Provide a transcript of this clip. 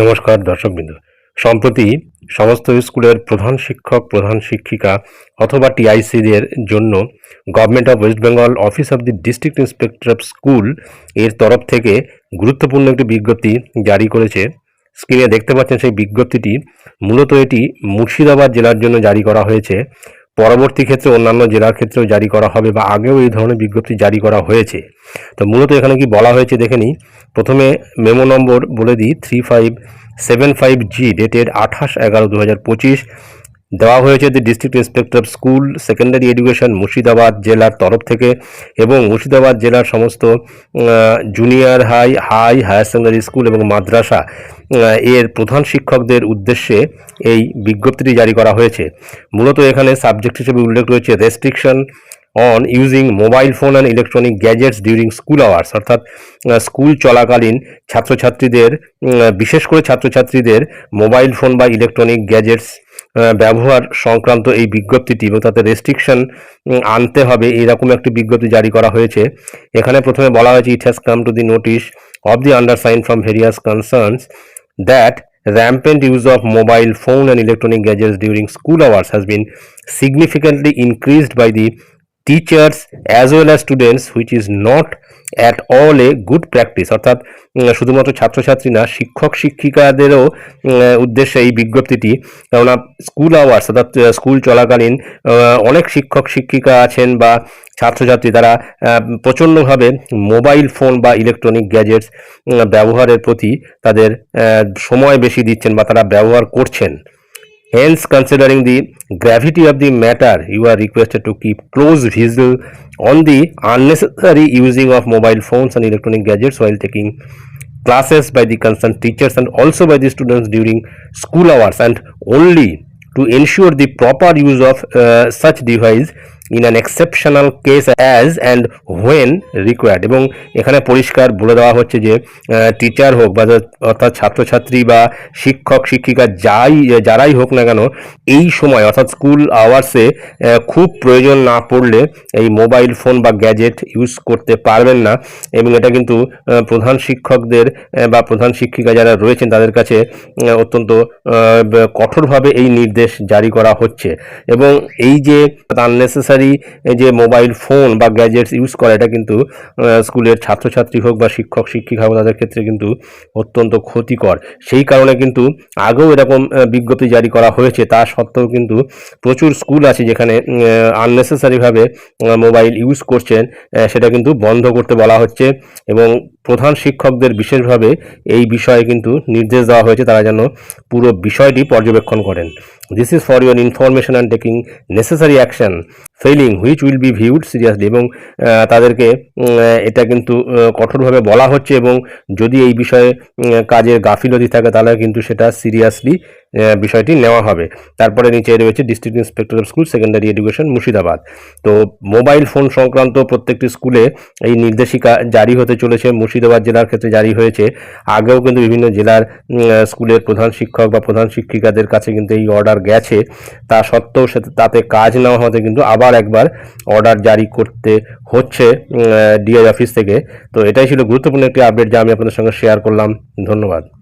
নমস্কার দর্শকবৃন্দ। সম্প্রতি সমস্ত স্কুলের প্রধান শিক্ষক, প্রধান শিক্ষিকা অথবা টিআইসিদের জন্য government of West Bengal office of the district inspector of স্কুলের তরফ থেকে গুরুত্বপূর্ণ একটি বিজ্ঞপ্তি জারি করেছে। স্ক্রিনে দেখতে পাচ্ছেন সেই বিজ্ঞপ্তিটি। মূলত এটি মুর্শিদাবাদ জেলার জন্য জারি করা হয়েছে। পরবর্তী ক্ষেত্রে অন্যান্য জেলার ক্ষেত্রেও জারি করা হবে বা আগেও এই ধরনের বিজ্ঞপ্তি জারি করা হয়েছে। তো মূলত এখানে কি বলা হয়েছে দেখে নিই। প্রথমে মেমো নম্বর বলে দিই three five seven five G dated আঠাশ এগারো দু হাজার পঁচিশ। দেওয়া হয়েছে the district inspector school secondary education Murshidabad জেলার তরফ থেকে এবং মুর্শিদাবাদ জেলার সমস্ত junior high high higher secondary school এবং মাদ্রাসা এর প্রধান শিক্ষকদের উদ্দেশ্যে এই বিজ্ঞপ্তিটি জারি করা হয়েছে। মূলত এখানে সাবজেক্ট হিসেবে উল্লেখ রয়েছে restriction on using mobile phone and electronic gadgets during school hours অর্থাৎ স্কুল চলাকালীন ছাত্রছাত্রীদের বিশেষ করে ছাত্রছাত্রীদের মোবাইল ফোন বা ইলেকট্রনিক গ্যাজেটস ব্যবহার সংক্রান্ত এই বিজ্ঞপ্তিটি এবং তাতে রেস্ট্রিকশন আনতে হবে এরকম একটি বিজ্ঞপ্তি জারি করা হয়েছে। এখানে প্রথমে বলা হয়েছে it has come to the notice of the undersign from various concerns that rampant use of mobile phone and electronic gadgets during school hours has been significantly increased by the teachers as well as students which is not at all a good practice অর্থাৎ শুধুমাত্র ছাত্রছাত্রী না, শিক্ষক, শিক্ষিকাদেরও উদ্দেশ্যে এই বিজ্ঞপ্তিটি। কেননা school hours অর্থাৎ স্কুল চলাকালীন অনেক শিক্ষক, শিক্ষিকা আছেন বা ছাত্রছাত্রী, তারা প্রচণ্ডভাবে মোবাইল ফোন বা ইলেকট্রনিক গ্যাজেটস ব্যবহারের প্রতি তাদের সময় বেশি দিচ্ছেন বা তারা ব্যবহার করছেন। Hence, considering the gravity of the matter, you are requested to keep close vigil on the unnecessary using of mobile phones and electronic gadgets while taking classes by the concerned teachers and also by the students during school hours and only to ensure the proper use of uh, such device in an exceptional case as and when required এবং এখানে পরিষ্কার বলে দেওয়া হচ্ছে যে teacher হোক বা অর্থাৎ ছাত্রছাত্রী বা শিক্ষক, শিক্ষিকা যাই, যারাই হোক না কেন, এই সময়, অর্থাৎ স্কুল আওয়ার্সে খুব প্রয়োজন না পড়লে এই মোবাইল ফোন বা গ্যাজেট ইউজ করতে পারবেন না। এবং এটা কিন্তু প্রধান শিক্ষকদের বা প্রধান শিক্ষিকা যারা রয়েছেন, তাদের কাছে অত্যন্ত কঠোরভাবে এই নির্দেশ জারি করা হচ্ছে। এবং এই যে আননেসেসারি যে মোবাইল ফোন বা গ্যাজেটস ইউজ করা, এটা কিন্তু স্কুলের ছাত্রছাত্রী হোক বা শিক্ষক, শিক্ষিকা হোক, তাদের ক্ষেত্রে কিন্তু অত্যন্ত ক্ষতিকর। সেই কারণে কিন্তু আগেও এরকম বিজ্ঞপ্তি জারি করা হয়েছে। তা সত্ত্বেও কিন্তু প্রচুর স্কুল আছে যেখানে আননেসেসারিভাবে মোবাইল ইউজ করছেন সেটা কিন্তু বন্ধ করতে বলা হচ্ছে এবং প্রধান শিক্ষকদের বিশেষভাবে এই বিষয়ে কিন্তু নির্দেশ দেওয়া হয়েছে। তারা যেন পুরো বিষয়টি পর্যবেক্ষণ করেন। This is for your information and taking necessary action failing which will be viewed seriously এবং তাদেরকে এটা কিন্তু কঠোরভাবে বলা হচ্ছে এবং যদি এই বিষয়ে কাজের গাফিলতি থাকে তাহলে কিন্তু সেটা সিরিয়াসলি বিষয়টি নেওয়া হবে। তারপরে নিচে রয়েছে district inspector of school secondary education Murshidabad. তো মোবাইল ফোন সংক্রান্ত প্রত্যেকটি স্কুলে এই নির্দেশিকা জারি হতে চলেছে। মুর্শিদাবাদ জেলার ক্ষেত্রে জারি হয়েছে। আগেও কিন্তু বিভিন্ন জেলার স্কুলের প্রধান শিক্ষক বা প্রধান শিক্ষিকাদের কাছে কিন্তু এই অর্ডার গেছে। তা সত্ত্বেও সে, তাতে কাজ নেওয়া হতে কিন্তু আবার একবার অর্ডার জারি করতে হচ্ছে ডিআই অফিস থেকে। তো এটাই ছিল গুরুত্বপূর্ণ একটি আপডেট যা আমি আপনাদের সঙ্গে শেয়ার করলাম। ধন্যবাদ।